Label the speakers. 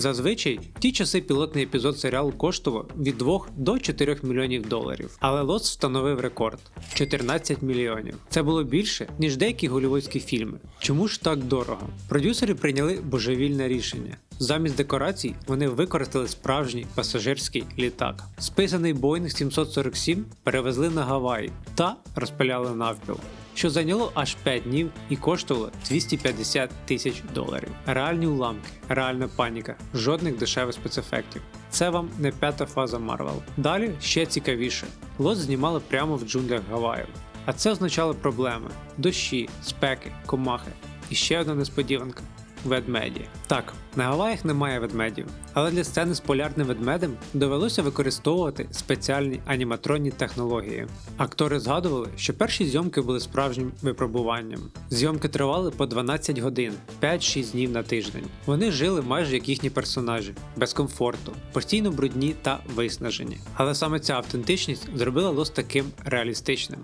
Speaker 1: Зазвичай в ті часи пілотний епізод серіалу коштував від 2 до 4 мільйонів доларів, але Lost встановив рекорд 14 мільйонів. Це було більше, ніж деякі голівудські фільми. Чому ж так дорого? Продюсери прийняли божевільне рішення. Замість декорацій вони використали справжній пасажирський літак. Списаний Boeing 747 перевезли на Гаваї та розпиляли навпіл, що зайняло аж 5 днів і коштувало 250 тисяч доларів. Реальні уламки, реальна паніка, жодних дешевих спецефектів. Це вам не п'ята фаза Марвел. Далі ще цікавіше. Лот знімали прямо в джунглях Гаваїв. А це означало проблеми: дощі, спеки, комахи. І ще одна несподіванка ведмеді. Так, на Гаваях немає ведмедів, але для сцени з полярним ведмедем довелося використовувати спеціальні аніматронні технології. Актори згадували, що перші зйомки були справжнім випробуванням. Зйомки тривали по 12 годин, 5-6 днів на тиждень. Вони жили майже як їхні персонажі, без комфорту, постійно брудні та виснажені. Але саме ця автентичність зробила Лос таким реалістичним.